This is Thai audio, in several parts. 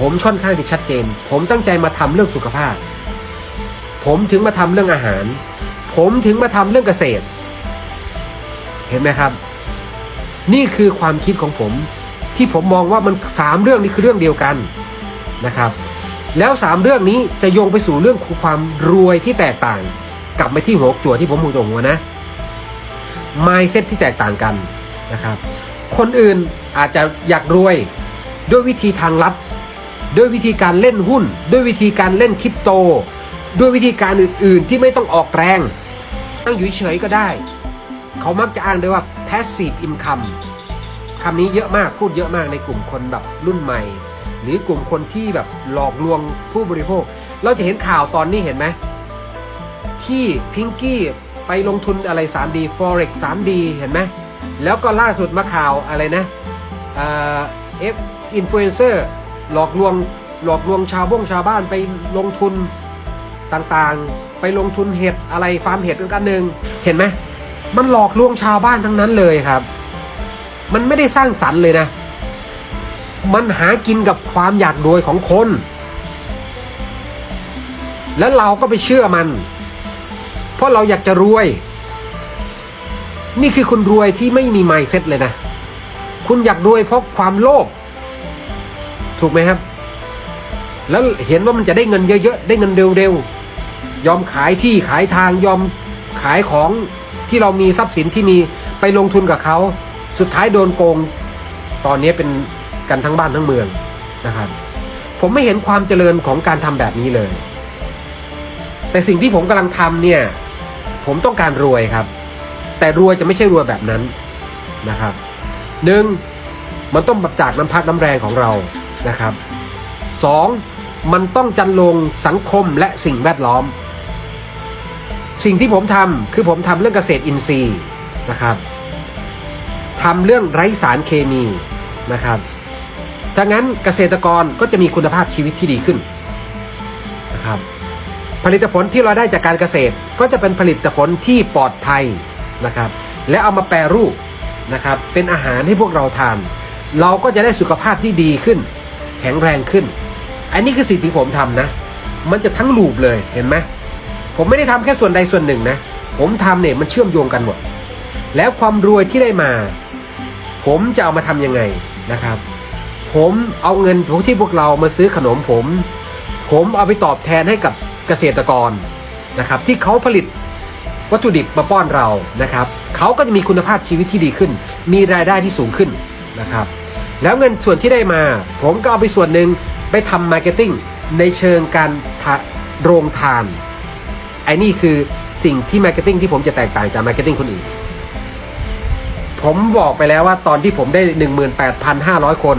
ผมค่อนข้างที่ชัดเจน ผมตั้งใจมาทำเรื่องสุขภาพ ผมถึงมาทำเรื่องอาหาร ผมถึงมาทำเรื่องเกษตร เห็นไหมครับ นี่คือความคิดของผม ที่ผมมองว่ามันสามเรื่องนี้คือเรื่องเดียวกันนะครับ แล้วสามเรื่องนี้จะโยงไปสู่เรื่องความรวยที่แตกต่าง กลับไปที่หัวตัวที่ผมหูตรงหัวนะ mindset ที่แตกต่างกันนะครับ คนอื่นอาจจะอยากรวยด้วยวิธีทางลัด ด้วยวิธีการเล่นหุ้น ด้วยวิธีการเล่นคริปโต ด้วยวิธีการอื่น ๆ ที่ไม่ต้องออกแรงนั่งอยู่เฉยก็ได้ เขามักจะอ้างด้วยว่า passive income คำนี้เยอะมากพูดเยอะมากในกลุ่มคนแบบรุ่นใหม่ หรือกลุ่มคนที่แบบหลอกลวงผู้บริโภค เราจะเห็นข่าวตอนนี้เห็นไหมที่พิงกี้ไปลงทุนอะไร 3D forex 3D เห็นไหมแล้วก็ล่าสุดมาข่าวอะไรนะเอฟอินฟลูเอนเซอร์ หลอกลวงหลอกลวงชาวบ้งชาวบ้านไปลงทุนต่างๆ ไปลงทุนเห็ดอะไรฟาร์มเห็ดกันหนึ่งเห็นไหมมันหลอกลวงชาวบ้านทั้งนั้นเลยครับ มันไม่ได้สร้างสรรค์เลยนะ มันหากินกับความอยากรวยของคน แล้วเราก็ไปเชื่อมัน เพราะเราอยากจะรวย นี่คือคุณรวยที่ไม่มีไมเซ็ตเลยนะ คุณอยากรวยเพราะความโลภ ถูกไหมครับ แล้วเห็นว่ามันจะได้เงินเยอะๆ ได้เงินเร็วๆ ยอมขายที่ขายทางยอมขายของที่เรามีทรัพย์สินที่มีไปลงทุนกับเขา สุดท้ายโดนโกง ตอนนี้เป็นกันทั้งบ้านทั้งเมืองนะครับ ผมไม่เห็นความเจริญของการทำแบบนี้เลย แต่สิ่งที่ผมกำลังทำเนี่ย ผมต้องการรวยครับ แต่รวยจะไม่ใช่รวยแบบนั้นนะครับหนึ่งมันต้องมาจากน้ำพักน้ำแรงของเรา นะครับสองมันต้องจันลงสังคมและสิ่งแวดล้อม สิ่งที่ผมทำคือผมทำเรื่องเกษตรอินทรีย์นะครับทำเรื่องไร้สารเคมีนะครับถ้างั้นเกษตรกรก็จะมีคุณภาพชีวิตที่ดีขึ้นนะครับผลิตผลที่เราได้จากการเกษตรก็จะเป็นผลิตผลที่ปลอดภัยนะครับ และเอามาแปรรูปนะครับ เป็นอาหารให้พวกเราทาน เราก็จะได้สุขภาพที่ดีขึ้น แข็งแรงขึ้น อันนี้คือสิ่งที่ผมทำนะ มันจะทั้งลูปเลยเห็นไหมผมไม่ได้ทำแค่ส่วนใดส่วนหนึ่งนะ ผมทำเนี่ยมันเชื่อมโยงกันหมด แล้วความรวยที่ได้มา ผมจะเอามาทำยังไงนะครับ ผมเอาเงินที่พวกเรามาซื้อขนมผม ผมเอาไปตอบแทนให้กับเกษตรกรนะครับ ที่เขาผลิตวัตถุดิบมาป้อนเรานะครับ เขาก็จะมีคุณภาพชีวิตที่ดีขึ้น มีรายได้ที่สูงขึ้นนะครับ แล้วเงินส่วนที่ได้มา ผมก็เอาไปส่วนหนึ่งไปทำมาร์เก็ตติ้งในเชิงการโรงทานไอ้นี่คือสิ่งที่มาร์เก็ตติ้งที่ผมจะแตกต่างจากมาร์เก็ตติ้งคนอื่น ผมบอกไปแล้วว่าตอนที่ผมได้ 18,500 คน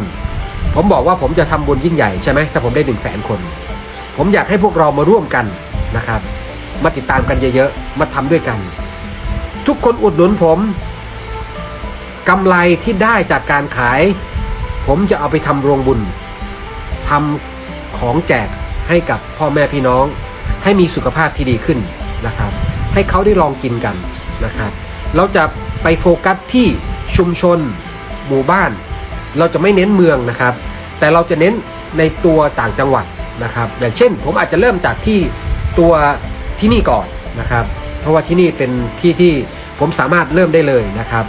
ผมบอกว่าผมจะทำบุญยิ่งใหญ่ใช่ไหมถ้าผมได้ 1 0 0 0 0แสนคน ผมอยากให้พวกเรามาร่วมกันนะครับ มาติดตามกันเยอะๆ มาทำด้วยกัน ทุกคนอุดหนุนผมกำไรที่ได้จากการขาย ผมจะเอาไปทำโรงบุญทำของแจกให้กับพ่อแม่พี่น้อง ให้มีสุขภาพที่ดีขึ้นนะครับ ให้เขาได้ลองกินกันนะครับ เราจะไปโฟกัสที่ชุมชน หมู่บ้าน เราจะไม่เน้นเมืองนะครับ แต่เราจะเน้นในตัวต่างจังหวัดนะครับ อย่างเช่น ผมอาจจะเริ่มจากที่ตัวที่นี่ก่อนนะครับ เพราะว่าที่นี่เป็นที่ที่ผมสามารถเริ่มได้เลยนะครับ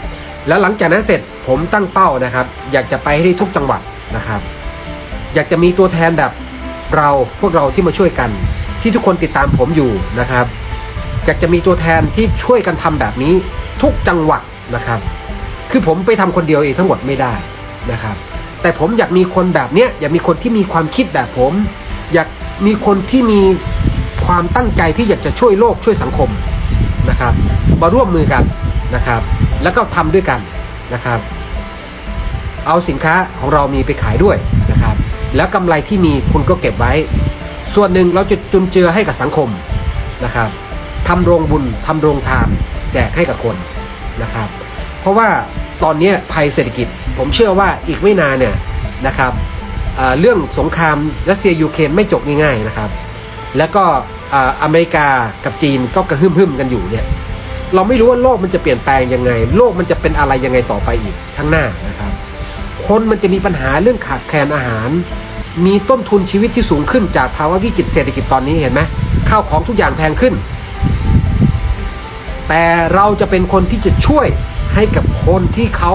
แล้วหลังจากนั้นเสร็จผมตั้งเป้านะครับ อยากจะไปให้ได้ทุกจังหวัดนะครับ อยากจะมีตัวแทนแบบเราพวกเราที่มาช่วยกัน ที่ทุกคนติดตามผมอยู่นะครับ อยากจะมีตัวแทนที่ช่วยกันทำแบบนี้ทุกจังหวัดนะครับ คือผมไปทำคนเดียวเองทั้งหมดไม่ได้นะครับ แต่ผมอยากมีคนแบบเนี้ยอยากมีคนที่มีความคิดแบบผม อยากมีคนที่มีความตั้งใจที่อยากจะช่วยโลกช่วยสังคมนะครับ มาร่วมมือกันนะครับ แล้วก็ทำด้วยกันนะครับ เอาสินค้าของเรามีไปขายด้วยนะครับ แล้วกำไรที่มีคุณก็เก็บไว้ ส่วนหนึ่งเราจะจุนเจือให้กับสังคมนะครับทำโรงบุญทำโรงทานแจกให้กับคนนะครับ เพราะว่าตอนนี้ภัยเศรษฐกิจ ผมเชื่อว่าอีกไม่นานเนี่ยนะครับเเรื่องสงครามรัสเซียยูเครนไม่จบง่ายๆนะครับ แล้วก็เอ่ออเมริกากับจีนก็กระหึ่มๆกันอยู่เนี่ย เราไม่รู้ว่าโลกมันจะเปลี่ยนแปลงยังไง โลกมันจะเป็นอะไรยังไงต่อไปอีกข้างหน้านะครับ คนมันจะมีปัญหาเรื่องขาดแคลนอาหาร มีต้นทุนชีวิตที่สูงขึ้นจากภาวะวิกฤตเศรษฐกิจตอนนี้เห็นไหมข้าวของทุกอย่างแพงขึ้น แต่เราจะเป็นคนที่จะช่วยให้กับคนที่เขา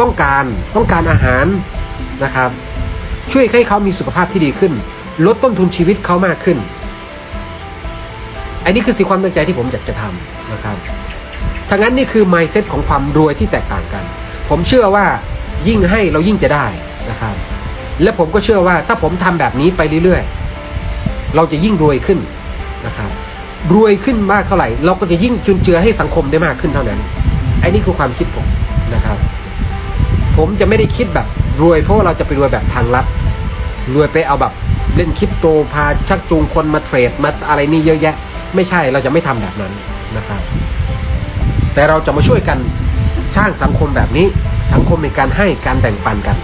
ต้องการต้องการอาหารนะครับ ช่วยให้เขามีสุขภาพที่ดีขึ้น ลดต้นทุนชีวิตเขามากขึ้น อันนี้คือสิ่งความตั้งใจที่ผมอยากจะทำนะครับถ้างั้นนี่คือ mindset ของความรวยที่แตกต่างกัน ผมเชื่อว่ายิ่งให้เรายิ่งจะได้นะครับ และผมก็เชื่อว่าถ้าผมทำแบบนี้ไปเรื่อยๆ เราจะยิ่งรวยขึ้นนะครับรวยขึ้นมากเท่าไหร่ เราก็จะยิ่งจุนเจือให้สังคมได้มากขึ้นเท่านั้นอ้นี่คือความคิดผมนะครับ ผมจะไม่ได้คิดแบบรวย เพราะว่าเราจะไปรวยแบบทางลัดรวยไปเอาแบบเล่นคริปโตพาชักจูงคนมาเทรดมาอะไรนี่เยอะแยะ ไม่ใช่เราจะไม่ทำแบบนั้นนะครับ แต่เราจะมาช่วยกันสร้างสังคมแบบนี้สังคมในการให้การแบ่งปันกัน